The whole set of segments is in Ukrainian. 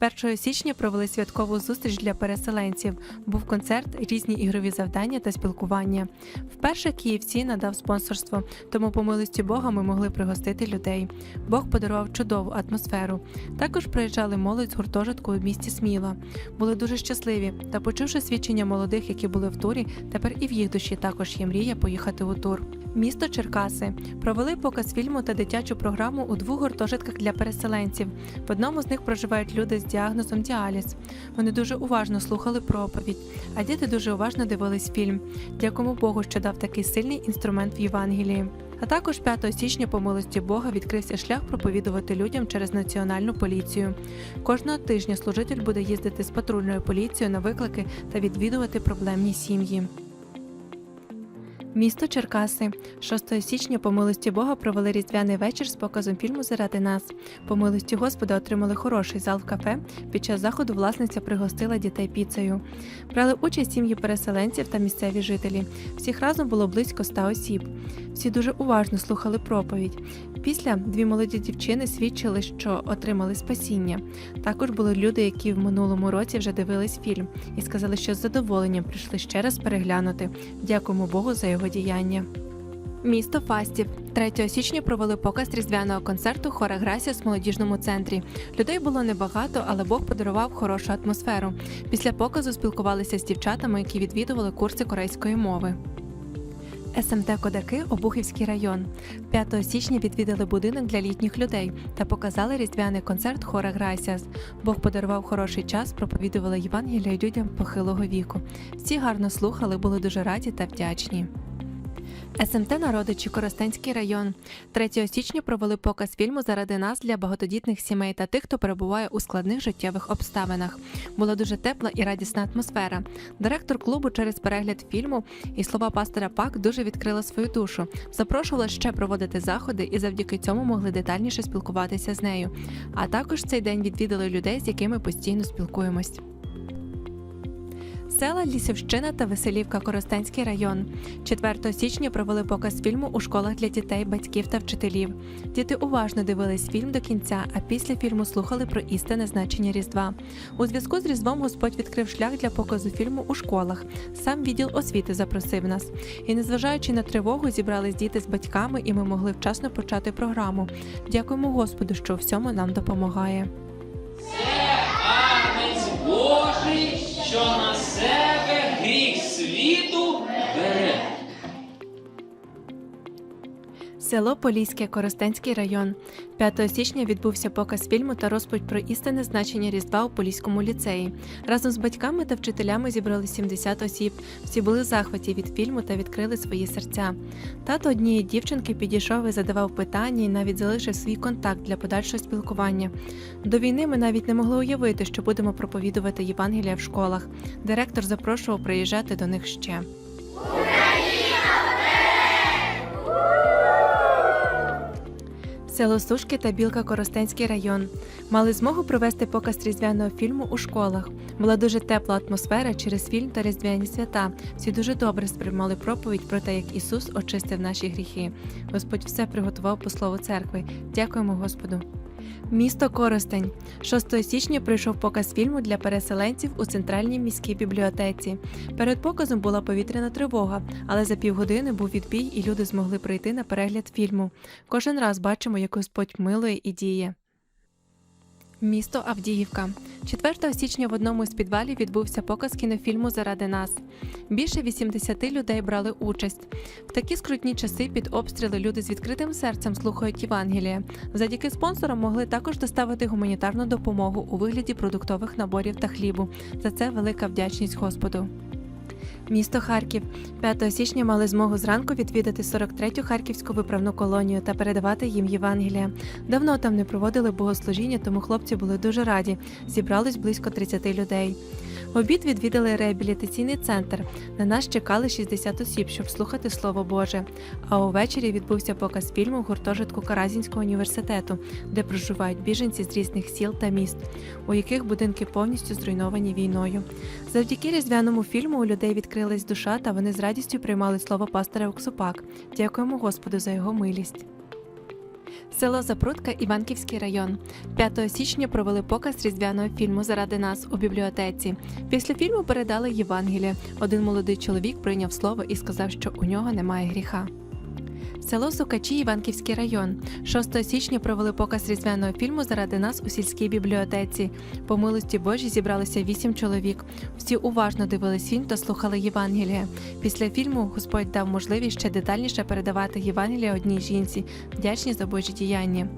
1 січня провели святкову зустріч для переселенців. Був концерт, різні ігрові завдання та спілкування. Вперше Київці надав спонсорство, тому по милості Бога ми могли пригостити людей. Бог подарував чудову атмосферу. Також приїжджали молодь з гуртожитку у місті Сміла. Були дуже щасливі та, почувши свідчення молодих, які були в турі, тепер і в їх душі також є мрія поїхати у тур. Місто Черкаси провели показ фільму та дитячу програму у двох гуртожитках для переселенців. В одному з них проживають люди з діагнозом діаліз. Вони дуже уважно слухали проповідь, а діти дуже уважно дивились фільм. Дякуємо Богу, що дав такий сильний інструмент в Євангелії. А також 5 січня по милості Бога відкрився шлях проповідувати людям через національну поліцію. Кожного тижня служитель буде їздити з патрульною поліцією на виклики та відвідувати проблемні сім'ї. Місто Черкаси 6 січня по милості Бога провели різдвяний вечір з показом фільму Заради нас. По милості Господа отримали хороший зал в кафе. Під час заходу власниця пригостила дітей піцею. Брали участь сім'ї переселенців та місцеві жителі. Всіх разом було близько 100 осіб. Всі дуже уважно слухали проповідь. Після дві молоді дівчини свідчили, що отримали спасіння. Також були люди, які в минулому році вже дивились фільм і сказали, що з задоволенням прийшли ще раз переглянути. Дякуємо Богу за його діяння. Місто Фастів 3 січня провели показ різдвяного концерту Хора Грасіс в молодіжному центрі. Людей було небагато, але Бог подарував хорошу атмосферу. Після показу спілкувалися з дівчатами, які відвідували курси корейської мови. СМТ Кодаки Обухівський район 5 січня відвідали будинок для літніх людей та показали різдвяний концерт Хора Грасіас. Бог подарував хороший час, проповідували Євангелія людям похилого віку. Всі гарно слухали, були дуже раді та вдячні. СМТ Народичі Коростенський район 3 січня провели показ фільму Заради нас для багатодітних сімей та тих, хто перебуває у складних життєвих обставинах. Була дуже тепла і радісна атмосфера. Директор клубу через перегляд фільму і слова пастора Пак дуже відкрила свою душу. Запрошувала ще проводити заходи і завдяки цьому могли детальніше спілкуватися з нею. А також цей день відвідали людей, з якими постійно спілкуємось. Села Лісівщина та Веселівка Коростенський район. 4 січня провели показ фільму у школах для дітей, батьків та вчителів. Діти уважно дивились фільм до кінця, а після фільму слухали про істинне значення Різдва. У зв'язку з Різдвом Господь відкрив шлях для показу фільму у школах. Сам відділ освіти запросив нас. І незважаючи на тривогу, зібрались діти з батьками, і ми могли вчасно почати програму. Дякуємо Господу, що у всьому нам допомагає. Агнець Божий, що на себе Село Поліське, Коростенський район. 5 січня відбувся показ фільму та розповідь про істинне значення Різдва у Поліському ліцеї. Разом з батьками та вчителями зібрали 70 осіб. Всі були в захваті від фільму та відкрили свої серця. Тато однієї дівчинки підійшов і задавав питання і навіть залишив свій контакт для подальшого спілкування. До війни ми навіть не могли уявити, що будемо проповідувати Євангелія в школах. Директор запрошував приїжджати до них ще. Село Сушки та Білка Коростенський район мали змогу провести показ різдвяного фільму у школах. Була дуже тепла атмосфера через фільм та різдвяні свята. Всі дуже добре сприймали проповідь про те, як Ісус очистив наші гріхи. Господь все приготував по слову церкви. Дякуємо Господу. Місто Коростень 6 січня прийшов показ фільму для переселенців у центральній міській бібліотеці. Перед показом була повітряна тривога, але за півгодини був відбій, і люди змогли прийти на перегляд фільму. Кожен раз бачимо, як Господь милує і діє. Місто Авдіївка. 4 січня в одному з підвалів відбувся показ кінофільму Заради нас. Більше 80 людей брали участь. В такі скрутні часи під обстріли люди з відкритим серцем слухають Євангеліє. Завдяки спонсорам могли також доставити гуманітарну допомогу у вигляді продуктових наборів та хлібу. За це велика вдячність Господу. Місто Харків 5 січня мали змогу зранку відвідати 43-ю харківську виправну колонію та передавати їм Євангелія. Давно там не проводили богослужіння, тому хлопці були дуже раді. Зібралось близько 30 людей. В обід відвідали реабілітаційний центр. На нас чекали 60 осіб, щоб слухати Слово Боже. А увечері відбувся показ фільму в гуртожитку Каразінського університету, де проживають біженці з різних сіл та міст, у яких будинки повністю зруйновані війною. Завдяки різдвяному фільму у людей відкрилась душа, та вони з радістю приймали слово пастора Оксупак. Дякуємо Господу за його милість. Село Запрудка, Іванківський район. 5 січня провели показ різдвяного фільму Заради нас у бібліотеці. Після фільму передали Євангеліє. Один молодий чоловік прийняв слово і сказав, що у нього немає гріха. Село Сукачі, Іванківський район. 6 січня провели показ різдвяного фільму Заради нас у сільській бібліотеці. По милості Божій зібралося вісім чоловік. Всі уважно дивились фільм та слухали Євангелія. Після фільму Господь дав можливість ще детальніше передавати Євангелія одній жінці, вдячні за Божі діяння.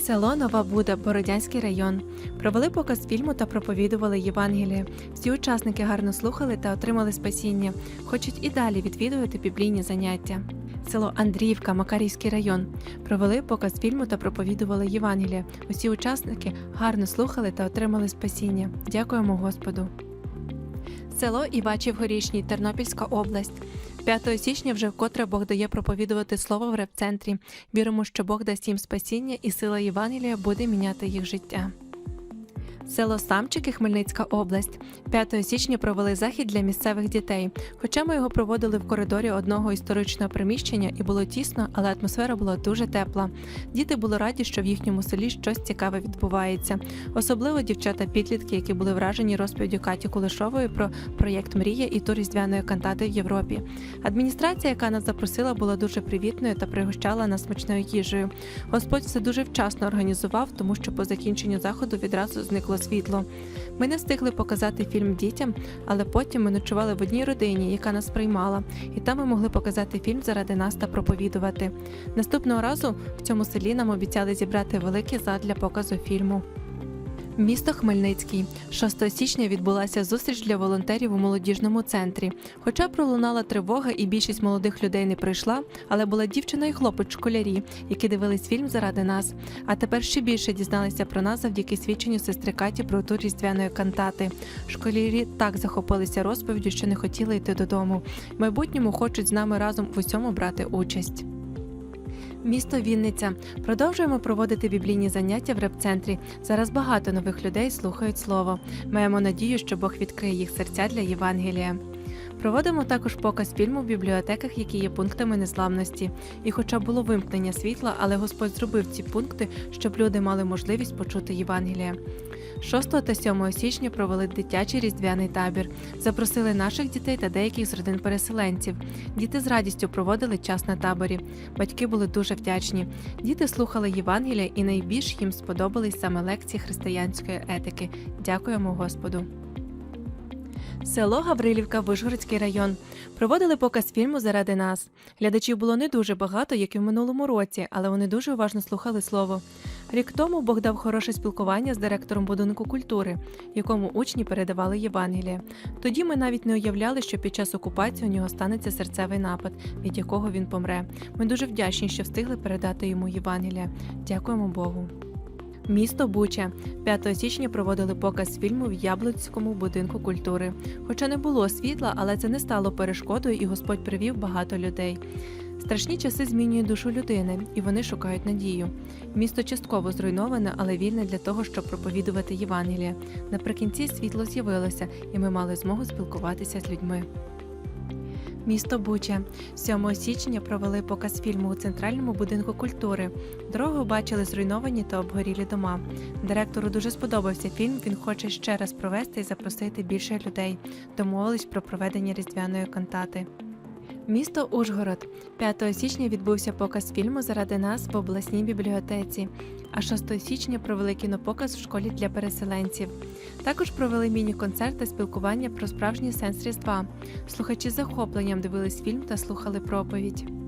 Село Нова Буда, Бородянський район. Провели показ фільму та проповідували Євангеліє. Всі учасники гарно слухали та отримали спасіння. Хочуть і далі відвідувати біблійні заняття. Село Андріївка, Макарівський район. Провели показ фільму та проповідували Євангеліє. Усі учасники гарно слухали та отримали спасіння. Дякуємо Господу. Село Івачів Горішній, Тернопільська область. 5 січня вже вкотре Бог дає проповідувати слово в репцентрі. Віримо, що Бог дасть їм спасіння і сила Євангелія буде міняти їх життя. Село Самчики, Хмельницька область. 5 січня провели захід для місцевих дітей. Хоча ми його проводили в коридорі одного історичного приміщення і було тісно, але атмосфера була дуже тепла. Діти були раді, що в їхньому селі щось цікаве відбувається. Особливо дівчата-підлітки, які були вражені розповіддю Каті Кулешової про проєкт Мрія і тур різдвяної кантати в Європі. Адміністрація, яка нас запросила, була дуже привітною та пригощала нас смачною їжею. Господь все дуже вчасно організував, тому що по закінченню заходу відразу зникло світло. Ми не встигли показати фільм дітям, але потім ми ночували в одній родині, яка нас приймала, і там ми могли показати фільм заради нас та проповідувати. Наступного разу в цьому селі нам обіцяли зібрати великий зал для показу фільму. Місто Хмельницький. 6 січня відбулася зустріч для волонтерів у молодіжному центрі. Хоча пролунала тривога і більшість молодих людей не прийшла, але була дівчина і хлопець школярі, які дивились фільм заради нас. А тепер ще більше дізналися про нас завдяки свідченню сестри Каті про тур різдвяної кантати. Школярі так захопилися розповіддю, що не хотіли йти додому. В майбутньому хочуть з нами разом в усьому брати участь. Місто Вінниця. Продовжуємо проводити біблійні заняття в репцентрі. Зараз багато нових людей слухають слово. Маємо надію, що Бог відкриє їх серця для Євангелія. Проводимо також показ фільму в бібліотеках, які є пунктами незламності. І хоча було вимкнення світла, але Господь зробив ці пункти, щоб люди мали можливість почути Євангелія. 6 та 7 січня провели дитячий різдвяний табір. Запросили наших дітей та деяких з родин переселенців. Діти з радістю проводили час на таборі. Батьки були дуже вдячні. Діти слухали Євангелія і найбільш їм сподобались саме лекції християнської етики. Дякуємо Господу. Село Гаврилівка, Вишгородський район. Проводили показ фільму заради нас. Глядачів було не дуже багато, як і в минулому році, але вони дуже уважно слухали слово. Рік тому Бог дав хороше спілкування з директором будинку культури, якому учні передавали Євангеліє. Тоді ми навіть не уявляли, що під час окупації у нього станеться серцевий напад, від якого він помре. Ми дуже вдячні, що встигли передати йому Євангелія. Дякуємо Богу. Місто Буча 5 січня проводили показ фільму в Яблуцькому будинку культури. Хоча не було світла, але це не стало перешкодою, і Господь привів багато людей. Страшні часи змінюють душу людини, і вони шукають надію. Місто частково зруйноване, але вільне для того, щоб проповідувати Євангеліє. Наприкінці світло з'явилося, і ми мали змогу спілкуватися з людьми. Місто Буча 7 січня провели показ фільму у центральному будинку культури. Дорогу бачили зруйновані та обгорілі дома. Директору дуже сподобався фільм. Він хоче ще раз провести і запросити більше людей. Домовились про проведення різдвяної кантати. Місто Ужгород 5 січня відбувся показ фільму заради нас в обласній бібліотеці. А 6 січня провели кінопоказ в школі для переселенців. Також провели міні-концерт та спілкування про справжній сенс Різдва. Слухачі захопленням дивились фільм та слухали проповідь.